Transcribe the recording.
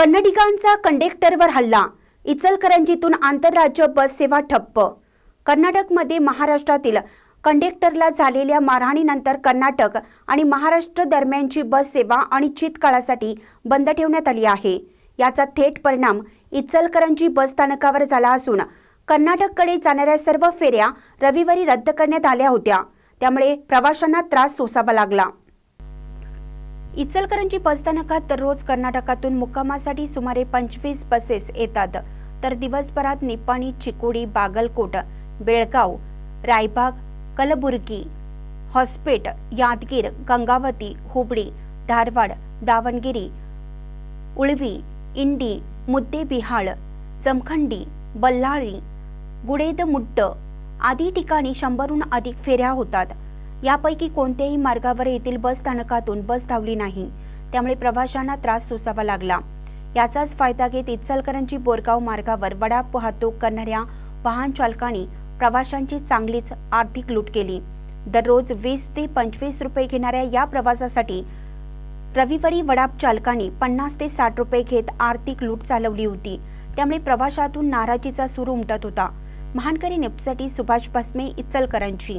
कन्नडिगांचा कंडेक्टरवर हल्ला इचलकरंजीतून आंतरराज्य बस सेवा ठप्प. कर्नाटकमध्ये महाराष्ट्रातील कंडेक्टरला झालेल्या मारहाणीनंतर कर्नाटक आणि महाराष्ट्र दरम्यानची बस सेवा अनिश्चित काळासाठी बंद ठेवण्यात आली आहे. याचा थेट परिणाम इचलकरंजी बस स्थानकावर झाला असून कर्नाटककडे जाणाऱ्या सर्व फेऱ्या रविवारी रद्द करण्यात आल्या होत्या. त्यामुळे प्रवाशांना त्रास सोसावा लागला. इचलकरंजी बसस्थानकात दररोज कर्नाटकातून मुक्कामासाठी सुमारे पंचवीस बसेस येतात. तर दिवसभरात निपाणी चिकोडी बागलकोट बेळगाव रायबाग कलबुर्गी हॉस्पेट यादगीर गंगावती हुबळी धारवाड दावणगिरी उळवी इंडी मुद्देबिहाळ जमखंडी बल्लाळी गुडेदमुड्ड आदी ठिकाणी शंभरहून अधिक फेऱ्या होतात. यापैकी कोणत्याही मार्गावर येथील बस स्थानकातून बस धावली नाही. त्यामुळे प्रवाशांना त्रास सोसावा लागला. याचाच फायदा घेत इचलकरंजी बोरगाव मार्गावर वडा वाहतूक करणाऱ्या वाहन चालकांनी प्रवाशांची चांगलीच आर्थिक लूट केली. दररोज वीस ते पंचवीस रुपये घेणाऱ्या या प्रवासासाठी रविवारी वडाप चालकांनी पन्नास ते साठ रुपये घेत आर्थिक लूट चालवली होती. त्यामुळे प्रवाशातून नाराजीचा सूर उमटत होता. महानकरी निपसाठी सुभाष भस्मे इचलकरांची